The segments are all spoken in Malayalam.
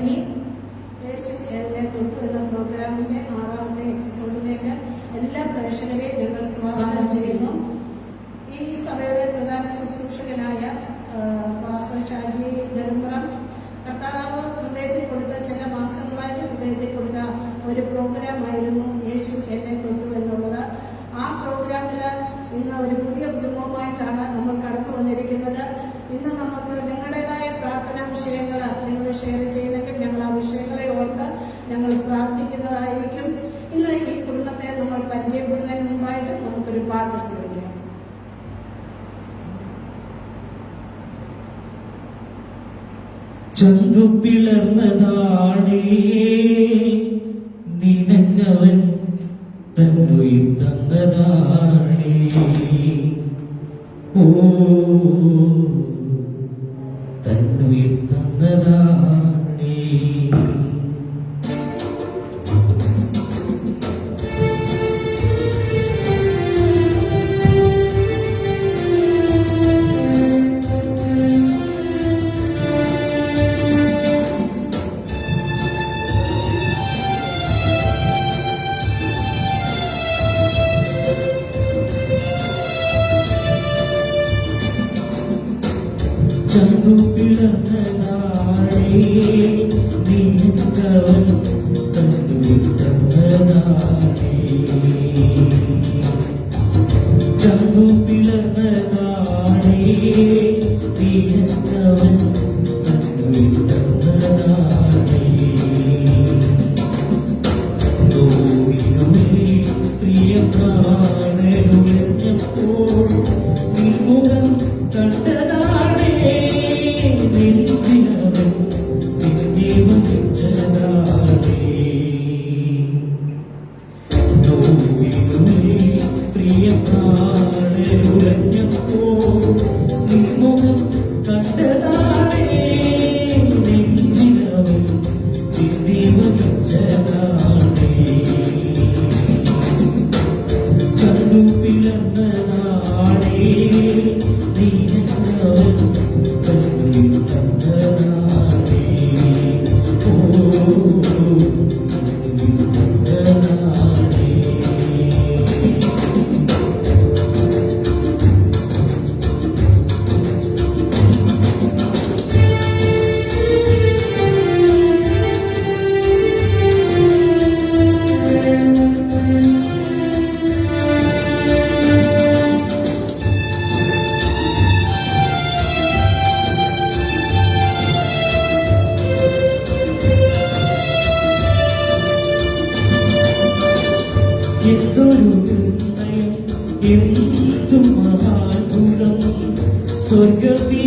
Me. യേശു എന്നെ പ്രോഗ്രാമിന്റെ ആറാമത്തെ എപ്പിസോഡിലേക്ക് എല്ലാ പ്രേക്ഷകരെയും ഞങ്ങൾ സ്വാഗതം ചെയ്യുന്നു. ഈ സഭയുടെ പ്രധാന ശുശ്രൂഷകനായ ആ, പാസ്റ്റർ ഷാജി നെടുമ്പ്രം കർത്താവ് ഹൃദയത്തിൽ കൊടുത്ത ചില മാസങ്ങളായിട്ട് ഹൃദയത്തിൽ കൊടുത്ത ഒരു പ്രോഗ്രാമായിരുന്നു യേശു എന്നെ തൊട്ടു എന്നുള്ളത്. ആ പ്രോഗ്രാമിൽ ഇന്ന് ഒരു പുതിയ കുടുംബവുമായിട്ടാണ് നമ്മൾ കടന്നു വന്നിരിക്കുന്നത്. ഇന്ന് നമുക്ക് നിങ്ങളുടേതായ പ്രാർത്ഥനാ വിഷയങ്ങൾ നിങ്ങൾ ഷെയർ ചെയ്തെങ്കിൽ ഞങ്ങൾ ആ വിഷയങ്ങളെ ഓർത്ത് ഞങ്ങൾ പ്രാർത്ഥിക്കുന്നതായിരിക്കും. ഇന്ന് ഈ കുടുംബത്തെ നമ്മൾ പരിചയപ്പെടുന്നതിന് മുമ്പായിട്ട് നമുക്കൊരു പാട്ട് ശ്രമിക്കാം ചങ്കു പിളർന്നതാണേ.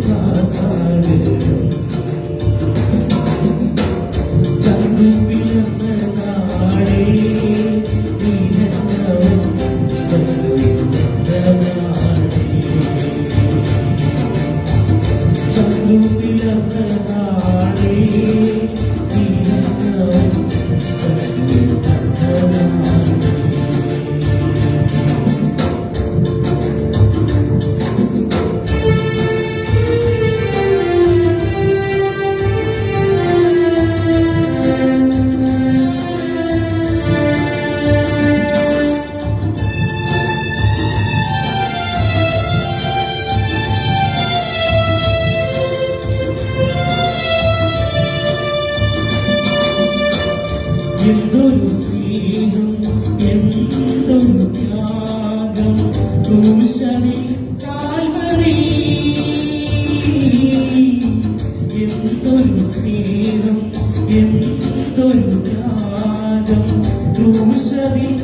casa ത്യാഗം ക്രൂശനിൽ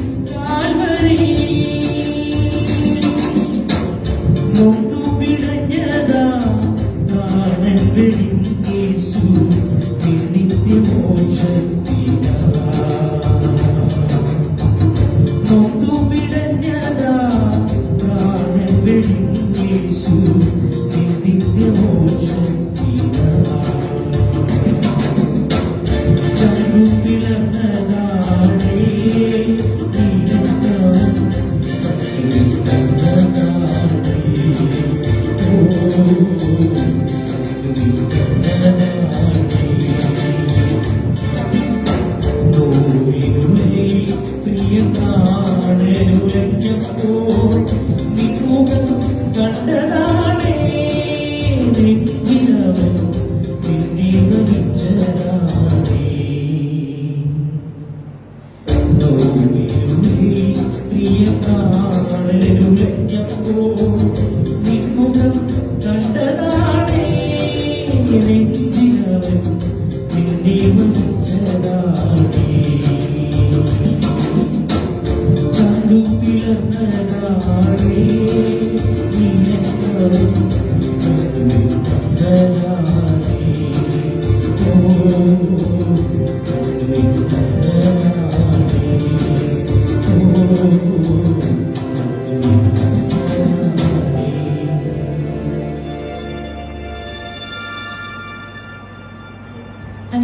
olur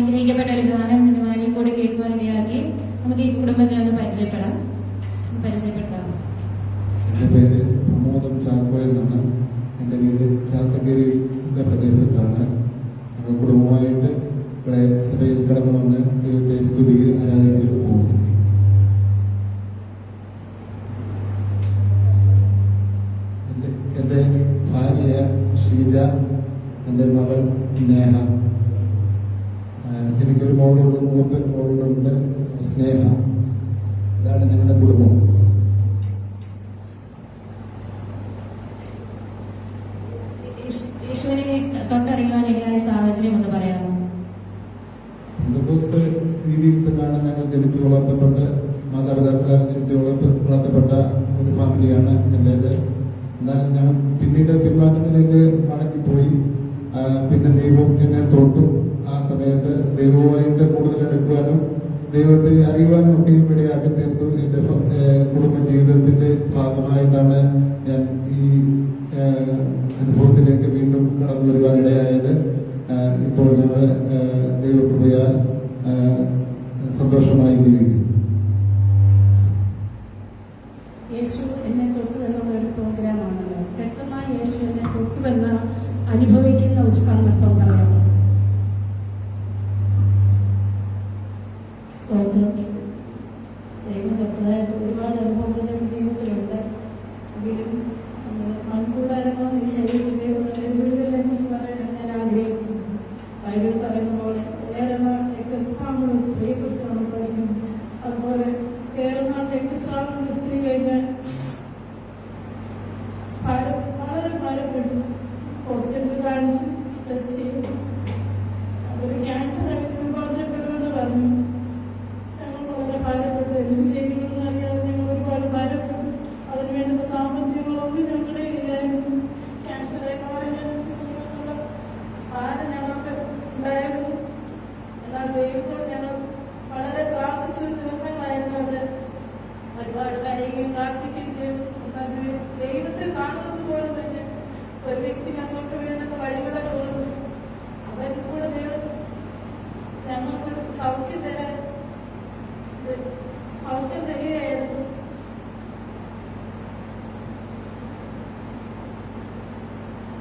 അനുഗ്രഹിക്കപ്പെട്ട ഒരു ഗാനം വായിൽ കൂടി കേൾക്കുവാനിടയാക്കി നമുക്ക് ഈ കുടുംബത്തെ ഒന്ന് പരിചയപ്പെടാം. പരിചയപ്പെടാം എന്റെ പേര് പ്രമോദം ചാക്കോ എന്നാണ്. എന്റെ വീട് ചാത്തഗിരിയുടെ പ്രദേശത്താണ്. ഞങ്ങൾ കുടുംബമായിട്ട് ഇവിടെ സഭയിൽ കടന്നു വന്ന് ദൈവത്തെ സ്തുതി ആരാധിക്കാൻ പോകുന്നു എന്റെ ഭാര്യ ഷീജ എന്റെ മകൾ നേഹ എനിക്കൊരു മോളുണ്ട് മൂന്ന് മോളുണ്ട് സ്നേഹ. ഇതാണ് ഞങ്ങളുടെ കുടുംബം. യേശു- യേശുവിനെ തൊട്ടറിയുവാനിടയായ സാഹചര്യം ഒന്ന് പറയാമോ? ബന്ധുക്കോസ്ത് രീതിയിൽ തന്നെയാണ് ഞങ്ങൾ ജനിച്ചു വളർത്തപ്പെട്ട് മാതാപിതാക്കളാൽ ജനിച്ചു വളർത്ത വളർത്തപ്പെട്ട ഒരു ഫാമിലിയാണ് എന്റേത്. എന്നാൽ ഞാൻ പിന്നീട് പിന്മാറ്റത്തിലേക്ക് മടങ്ങിപ്പോയി. പിന്നെ ദൈവം എന്നെ തൊട്ടു സമയത്ത് ദൈവവുമായിട്ട് കൂടുതൽ എടുക്കുവാനും ദൈവത്തെ അറിയുവാനും ഒക്കെയും ഇടയാക്കി തീർത്തു. എന്റെ കുടുംബ ജീവിതത്തിന്റെ ഭാഗമായിട്ടാണ് ഞാൻ ഈ അനുഭവത്തിലേക്ക് വീണ്ടും കടന്നു വരുവാനിടയായത് ഇപ്പോൾ ഞങ്ങൾ ദൈവകൃപയാൽ സന്തോഷമായി ജീവിക്കും യേശു എന്നെ തൊട്ടു എന്നുള്ള ഒരു പ്രോഗ്രാമാണല്ലോ വ്യക്തമായി യേശു എന്നെ തൊട്ടുവെന്ന അനുഭവിക്കുന്ന ഒരു സന്ദർഭം പറയാമോ സ്തോത്രം ദൈവം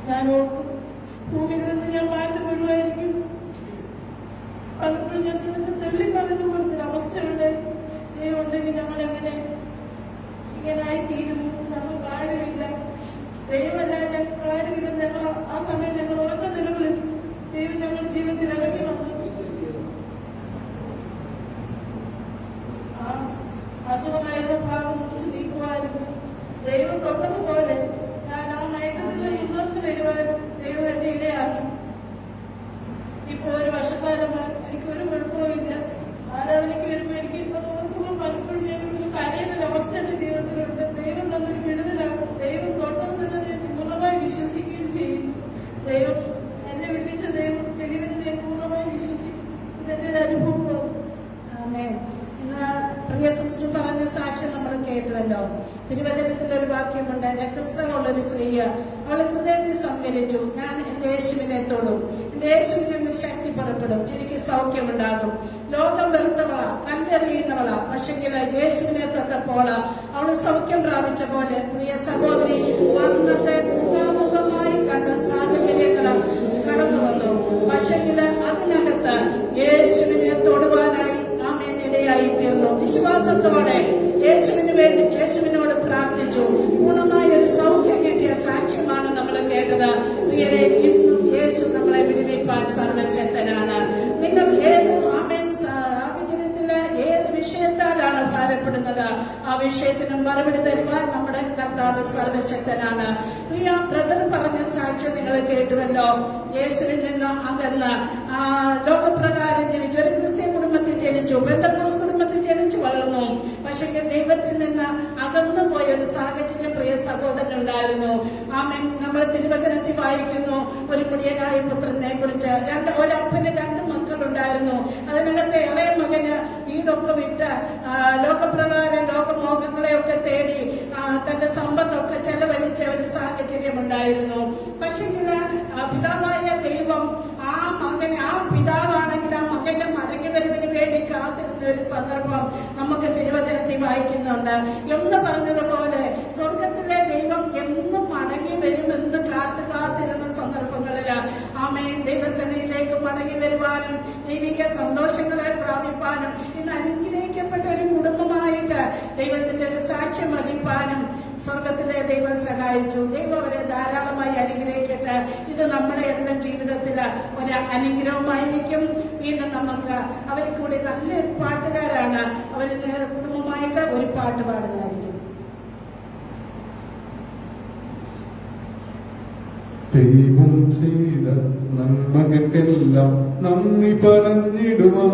ഞാൻ ഓർത്തു. ഭൂമിയിൽ നിന്ന് ഞാൻ മാറ്റപ്പെടുമായിരിക്കും പലപ്പോഴും ഞാൻ ഇതിനകത്ത് തള്ളി പറഞ്ഞു കൊടുത്തൊരു അവസ്ഥയുണ്ട്. ഉണ്ടെങ്കിൽ ഞങ്ങൾ എങ്ങനെ ഇങ്ങനായി തീരുന്നു ഞങ്ങൾ കാര്യമില്ല ദൈവമല്ല ഞങ്ങൾ കാര്യമില്ല ഞങ്ങൾ ആ സമയം ഞങ്ങൾ ഉറക്കം നിലവിളിച്ചു. ദൈവം ഞങ്ങൾ ജീവിതത്തിൽ ഇറങ്ങി വന്നു. ആ അസുഖമായിരുന്ന ഭാഗം കുറിച്ച് നീക്കുവാനും ദൈവം തൊട്ടതുപോലെ ഞാൻ ആ മയക്കത്തിൽ നിന്ന് ഉണർന്നു വരുവാനും ദൈവം എന്നെ ഇടയാക്കി ഇപ്പൊ ഒരു വർഷക്കാലമായി എനിക്ക് ഒരു കുഴപ്പമില്ല ആരാധനയ്ക്ക് വരുമ്പോൾ എനിക്ക് ഇപ്പൊ നോക്കുമ്പോൾ പലപ്പോഴും ഞാൻ ഒരു കരയുന്ന ഒരു അവസ്ഥ എന്റെ ജീവിതത്തിലുണ്ട് ദൈവം തന്നൊരു വിടുതലാണ് ദൈവം തൊട്ടത് തന്നെ പൂർണമായി തിരുവചനത്തിൽ ഒരു വാക്യമുണ്ട് രക്തസ്രവമുള്ള ഒരു സ്ത്രീ അവൾ ഹൃദയത്തിൽ സംഭരിച്ചു ഞാൻ എന്റെ യേശുവിനെ തൊടും എന്റെ യേശുവിൽ നിന്ന് ശക്തി പുറപ്പെടും എനിക്ക് സൗഖ്യമുണ്ടാകും. ലോകം വെറുത്തവള കല്ലെറിയുന്നവള. പക്ഷെങ്കിൽ യേശുവിനെ തൊട്ടപ്പോൾ അവൾ സൗഖ്യം പ്രാപിച്ച പോലെ പ്രിയ സഹോദരി വന്നത്തെ മുഖാമുഖമായി കണ്ട സാഹചര്യങ്ങൾ കടന്നു വന്നു. പക്ഷെങ്കിൽ അതിനകത്ത് യേശുവിനെ തൊടുവാനായി ആമേൻ ഇടയായി തീർന്നു. വിശ്വാസത്തോടെ യേശുവിന് വേണ്ടി യേശുവിനോട് പ്രാർത്ഥിച്ചു. ഗുണമായ ഒരു സൗഖ്യം കിട്ടിയ സാക്ഷ്യമാണ് നമ്മൾ കേട്ടത്. പ്രിയരെ ഇന്നും യേശു നമ്മളെ വിടുവിപ്പാൻ സർവശക്തനാണ്. വിഷയത്താലാണ് ഭാരപ്പെടുന്നത്. ആ വിഷയത്തിന് മറുപടി തരുവാൻ നമ്മുടെ കർത്താവ് സർവശക്തനാണ്. പ്രിയ ബ്രദർ പറഞ്ഞ സാക്ഷ്യം നിങ്ങൾ കേട്ടുവല്ലോ. യേശുവിൽ നിന്ന് അകന്ന് ആ ലോകപ്രകാരം ജനിച്ചു ഒരു ക്രിസ്ത്യൻ കുടുംബത്തിൽ ജനിച്ചു ബന്ധക്കോസ് കുടുംബത്തിൽ ജനിച്ചു വളർന്നു. പക്ഷെ ദൈവത്തിൽ നിന്ന് അകന്നു പോയ ഒരു സാഹചര്യം പ്രിയ സഹോദരൻ ഉണ്ടായിരുന്നു. ആമൻ. നമ്മൾ തിരുവചനത്തിൽ വായിക്കുന്നു ഒരു കുടിയനായ പുത്രനെ കുറിച്ച് രണ്ട് ഒരപ്പന് രണ്ട് മക്കളുണ്ടായിരുന്നു. അതിനകത്തെ ഇളയ മകന് വീടൊക്കെ വിട്ട് ലോകപ്രകാരം ലോകമോഹങ്ങളെയൊക്കെ തേടി തന്റെ സമ്പത്തൊക്കെ ചെലവഴിച്ച ഒരു പക്ഷേ പിതാവായ ദൈവം ആ മകൻ ആ പിതാവാണെങ്കിൽ ആ മകന്റെ മടങ്ങി വരവിന് വേണ്ടി കാത്തിരുന്ന ഒരു സന്ദർഭം നമുക്ക് തിരുവചനത്തിൽ വായിക്കുന്നുണ്ട്. എന്ന് പറഞ്ഞതുപോലെ സ്വർഗത്തിലെ ദൈവം എന്നും മടങ്ങി വരുമെന്ന് കാത്തു കാത്തിരുന്ന സന്ദർഭങ്ങളിൽ ആമേൻ ദൈവസേനയിലേക്ക് മടങ്ങി വരുവാനും ദൈവിക സന്തോഷങ്ങളെ പ്രാപിപ്പാനും ഇന്ന് അനുഗ്രഹിക്കപ്പെട്ട ഒരു കുടുംബമായിട്ട് ദൈവത്തിന്റെ ഒരു സാക്ഷ്യം വഹിപ്പാനും സ്വർഗത്തിലെ ദൈവം സഹായിച്ചു. ദൈവം അവരെ ധാരാളമായി അനുഗ്രഹിക്കട്ടെ. ഇത് നമ്മുടെ എല്ലാ ജീവിതത്തിൽ ഒരു അനുഗ്രഹമായിരിക്കും. വീണ്ടും നമുക്ക് അവരെ കൂടി നല്ലൊരു പാട്ടുകാരാണ്. അവർ കുടുംബമായിട്ട് ഒരു പാട്ട് പാടുന്നതായിരിക്കും. ദൈവം ചെയ്ത നന്മകൾക്കെല്ലാം നന്ദി പറഞ്ഞിടുവാൻ.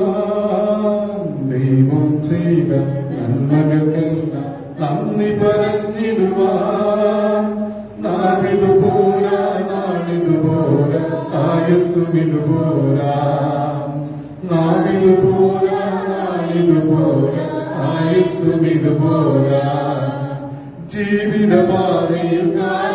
ദൈവം ചെയ്ത നന്മകൾക്കെല്ലാം നന്ദി പറഞ്ഞിടുവാൻ. നാവിതു പോരാ നാളിതു പോരാ ആയുസ്സുമിതു പോരാ. നാവിതു പോരാ നാളിതു പോരാ ആയുസ്സുമിതു പോരാ. ജീവിതപാതയിൽ കാലുകളേറെ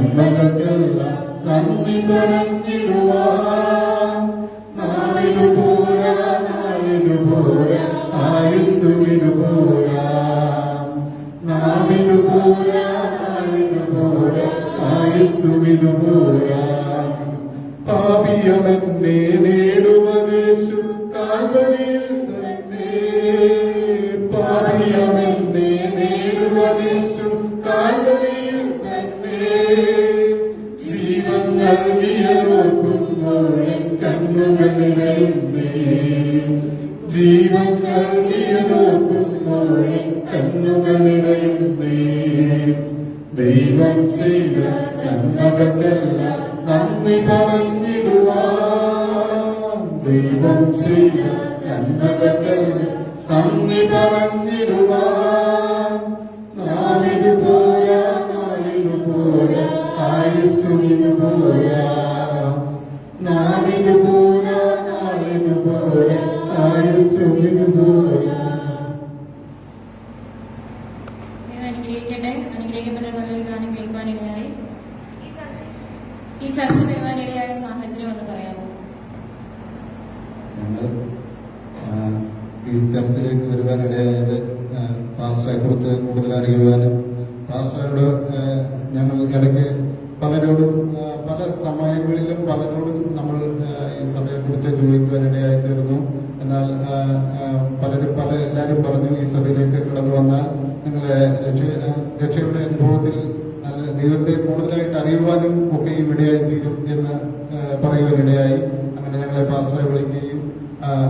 നന്മകൾക്കെല്ലാം നന്ദി പറഞ്ഞിടുവാൻ. നന്ദി അറിയുവാനും പാസ്റ്ററോട് ഞങ്ങൾ ഇടയ്ക്ക് പലരോടും പല സമയങ്ങളിലും പലരോടും നമ്മൾ ഈ സഭയെക്കുറിച്ച് ചോദിക്കുവാനിടയായി തീർന്നു എന്നാൽ പലരും പല എല്ലാവരും പറഞ്ഞു ഈ സഭയിലേക്ക് കടന്നു വന്നാൽ നിങ്ങളെ രക്ഷ രക്ഷയുടെ അനുഭവത്തിൽ നല്ല ദൈവത്തെ കൂടുതലായിട്ട് അറിയുവാനും ഒക്കെ ഇവിടെയായി തീരും എന്ന് പറയുവാനിടയായി അങ്ങനെ ഞങ്ങളെ പാസ്റ്ററെ വിളിക്കുകയും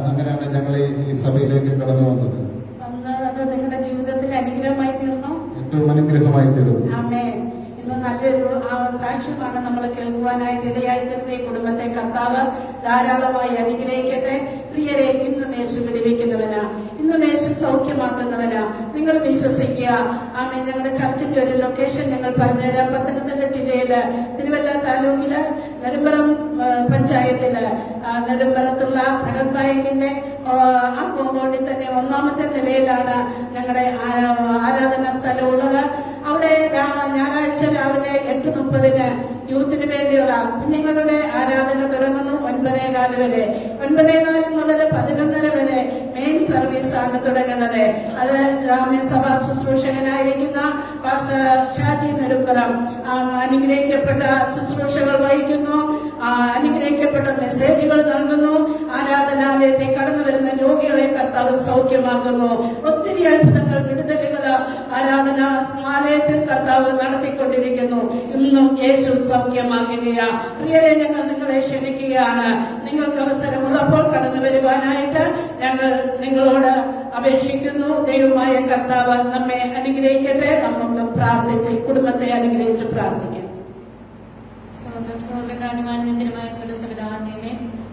അങ്ങനെയാണ് ഞങ്ങൾ ഈ സഭയിലേക്ക് കടന്നു വന്നത് അന്ന് അത് നിങ്ങളുടെ ജീവിതത്തിൽ അനുഗ്രഹം ദൈവം അനുഗ്രഹമായി ഇന്ന് നല്ലൊരു സാക്ഷ്യമാണ് നമ്മൾ കേൾക്കുവാനായിട്ട് ഇടയായി തീർന്ന ഈ കുടുംബത്തെ കർത്താവ് ധാരാളമായി അനുഗ്രഹിക്കട്ടെ. പ്രിയരെ ഇന്നും യേശു വിടിവിക്കുന്നവനാ ഇന്നും യേശു സൗഖ്യമാക്കുന്നവന നിങ്ങൾ വിശ്വസിക്കുക. ആമേ ഞങ്ങളുടെ ചർച്ചിന്റെ ഒരു ലൊക്കേഷൻ ഞങ്ങൾ പറഞ്ഞുതരാം. പത്തനംതിട്ട ജില്ലയിൽ തിരുവല്ല താലൂക്കിൽ നെടുമ്പറം പഞ്ചായത്തിൽ നെടുമ്പറത്തുള്ള ഭഗത് ബാങ്കിന്റെ ആ, കോമ്പൗണ്ടിൽ തന്നെ ഒന്നാമത്തെ നിലയിലാണ് ഞങ്ങളുടെ ആരാധനാ സ്ഥലം ഉള്ളത്. അവിടെ ഞായറാഴ്ച രാവിലെ എട്ട് മുപ്പതിന് യൂത്തിന് വേണ്ടിയുള്ള കുഞ്ഞുങ്ങളുടെ ആരാധന തുടങ്ങുന്നു ഒൻപതേ കാൽ വരെ. ഒൻപതേ കാൽ മുതൽ പതിനൊന്നര വരെ മെയിൻ സർവീസ് ആണ് തുടങ്ങുന്നത്. അത് ഗ്രാമ്യസഭാ ശുശ്രൂഷകനായിരിക്കുന്ന പാസ്റ്റർ ഷാജി നെടുമ്പറം അനുഗ്രഹിക്കപ്പെട്ട ശുശ്രൂഷകൾ വഹിക്കുന്നു. അനുഗ്രഹിക്കപ്പെട്ട മെസ്സേജുകൾ നൽകുന്നു. ആരാധനാലയത്തെ കടന്നു വരുന്ന രോഗികളെ കർത്താവ് സൗഖ്യമാക്കുന്നു. ഒത്തിരി അത്ഭുതങ്ങൾ വിടുതലുകൾ ആരാധന കർത്താവ് നടത്തിക്കൊണ്ടിരിക്കുന്നു. ഇന്നും യേശു സൗഖ്യമാക്കുകയാ. പ്രിയരെ ഞങ്ങൾ നിങ്ങളെ ക്ഷണിക്കുകയാണ്. നിങ്ങൾക്ക് അവസരമുള്ളപ്പോൾ കടന്നു വരുവാനായിട്ട് ഞങ്ങൾ നിങ്ങളോട് അപേക്ഷിക്കുന്നു. ദൈവമായ കർത്താവ് നമ്മെ അനുഗ്രഹിക്കട്ടെ. നമുക്ക് പ്രാർത്ഥിച്ച് കുടുംബത്തെ അനുഗ്രഹിച്ച് പ്രാർത്ഥിക്കാം.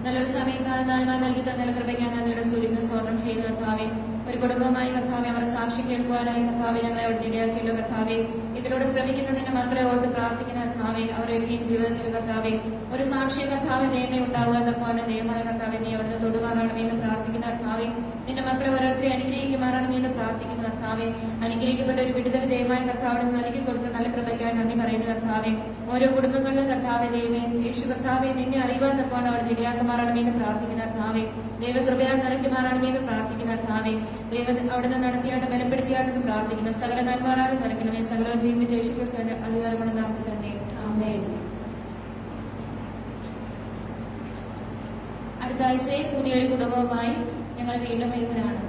നല്ലൊരു സമയം കാലം നൽകി തന്നെ കൃപയ്ക്ക് നന്ദിയുടെ സൂര്യനെ സ്വാഗതം ചെയ്യുന്ന കർത്താവെ. ഒരു കുടുംബമായി കർത്താവെ അവരുടെ സാക്ഷി കേൾക്കുവാനായി കർത്താവെ ഞങ്ങളെ അവിടെ ഇടയാക്കിയല്ലോ കർത്താവെ. ഇതിലൂടെ ശ്രമിക്കുന്നതിന്റെ മക്കളെ ഓർത്ത് പ്രാർത്ഥിക്കുന്ന കർത്താവെ അവരൊക്കെയും ജീവിതത്തിൽ കർത്താവെ. ഒരു സാക്ഷി കർത്താവ് നിയമം ഉണ്ടാവുക എന്നൊക്കെയാണ് നിയമമായ കർത്താവെ. നീ അവിടുന്ന് തൊടുമാറാണമേ എന്ന് പ്രാർത്ഥിക്കുന്ന കർത്താവെ. നിന്റെ മക്കളെ ഓരോരുത്തരെ അനുഗ്രഹിക്കുമാറാണമേ എന്ന് പ്രാർത്ഥിക്കുന്ന കർത്താവെ. അനുഗ്രഹിക്കപ്പെട്ട ഒരു വിടുതൽ ദയമായ കർത്താവിനെ നൽകി കൊടുത്ത നല്ല കൃപയ്ക്കാൻ നന്ദി പറയുന്ന കർത്താവെ. ഓരോ കുടുംബങ്ങളിലും കർത്താവെ ദൈവമേ യേശു കർത്താവെ നിന്നെ അറിയുവാൻ തക്കോണം അവിടെ ഇടയാക്കുമാറാണമേ എന്ന് പ്രാർത്ഥിക്കുന്ന കർത്താവെ. ദൈവകൃപയാൽ നിറയ്ക്കുമാറാണമേ എന്ന് പ്രാർത്ഥിക്കുന്ന കർത്താവെ ദൈവ അവിടുന്ന് നടത്തിയാണ്ട് ബലപ്പെടുത്തിയാണ്ടെന്ന് പ്രാർത്ഥിക്കുന്ന സകല നന്മാരാലും നിറയ്ക്കണമേ. സകലവും ജീവിച്ച യേശു ക്രിസ്തുവിന്റെ അധികാരമുള്ള നാമത്തിൽ തന്നെ. അടുത്ത ആഴ്ചയിൽ പുതിയൊരു കുടുംബവുമായി ഞങ്ങൾ വീണ്ടും വരുന്നതാണ്.